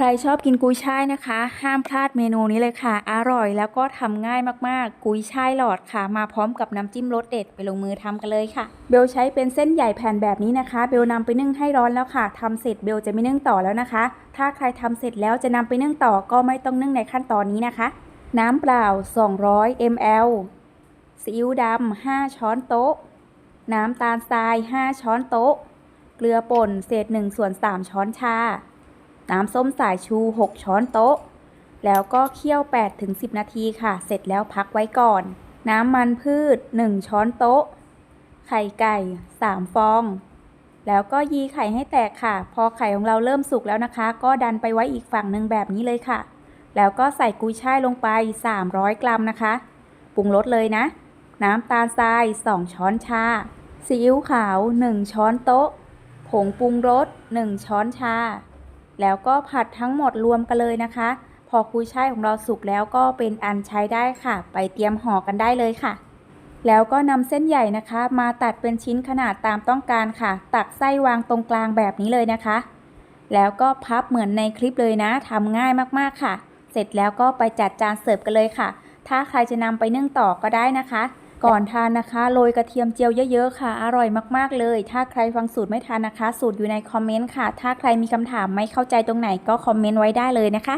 ใครชอบกินกุยช่ายนะคะ ห้ามพลาดเมนูนี้เลยค่ะ อร่อยแล้วก็ทำง่ายมากๆ กุยช่ายหลอดค่ะ มาพร้อมกับน้ำจิ้มรสเด็ดไปลงมือทำกันเลยค่ะ เบลใช้เป็นเส้นใหญ่แผ่นแบบนี้นะคะ เบลนำไปนึ่งให้ร้อนแล้วค่ะทำเสร็จเบลจะไม่นึ่งต่อแล้วนะคะ ถ้าใครทำเสร็จแล้วจะนำไปนึ่งต่อก็ไม่ต้องนึ่งในขั้นตอนนี้นะคะ น้ำเปล่า 200 ml ซีอิ๊วดำ5ช้อนโต๊ะ น้ำตาลทราย 5 ช้อนโต๊ะ เกลือป่นเศษ1ส่วน3ช้อนชา น้ำส้มสายชู 6 ช้อนโต๊ะ แล้วก็เคี่ยว 8-10 นาทีค่ะ เสร็จแล้วพักไว้ก่อน น้ำมันพืช 1 ช้อนโต๊ะ ไข่ไก่ 3 ฟอง แล้วก็ยีไข่ให้แตกค่ะ พอไข่ของเราเริ่มสุกแล้วนะคะ ก็ดันไปไว้อีกฝั่งหนึ่งแบบนี้เลยค่ะ แล้วก็ใส่กุยช่ายลงไป 300 กรัมนะคะ ปรุงรสเลยนะ น้ำตาลทราย 2 ช้อนชา ซีอิ๊วขาว 1 ช้อนโต๊ะ ผงปรุงรส 1 ช้อนชา แล้วก็ผัดทั้งหมดรวมกันเลยนะคะ พอกุยช่ายของเราสุกแล้วก็เป็นอันใช้ได้ค่ะ ไปเตรียมห่อกันได้เลยค่ะ แล้วก็นำเส้นใหญ่นะคะ มาตัดเป็นชิ้นขนาดตามต้องการค่ะ ตักไส้วางตรงกลางแบบนี้เลยนะคะ แล้วก็พับเหมือนในคลิปเลยนะทำง่ายมากๆค่ะ เสร็จแล้วก็ไปจัดจานเสิร์ฟกันเลยค่ะ ถ้าใครจะนำไปนึ่งต่อก็ได้นะคะ ก่อนทานนะคะโรยกระเทียมเจียวเยอะๆค่ะ อร่อยมากๆเลย ถ้าใครฟังสูตรไม่ทันนะคะ สูตรอยู่ในคอมเมนต์ค่ะ ถ้าใครมีคำถามไม่เข้าใจตรงไหนก็คอมเมนต์ไว้ได้เลยนะคะ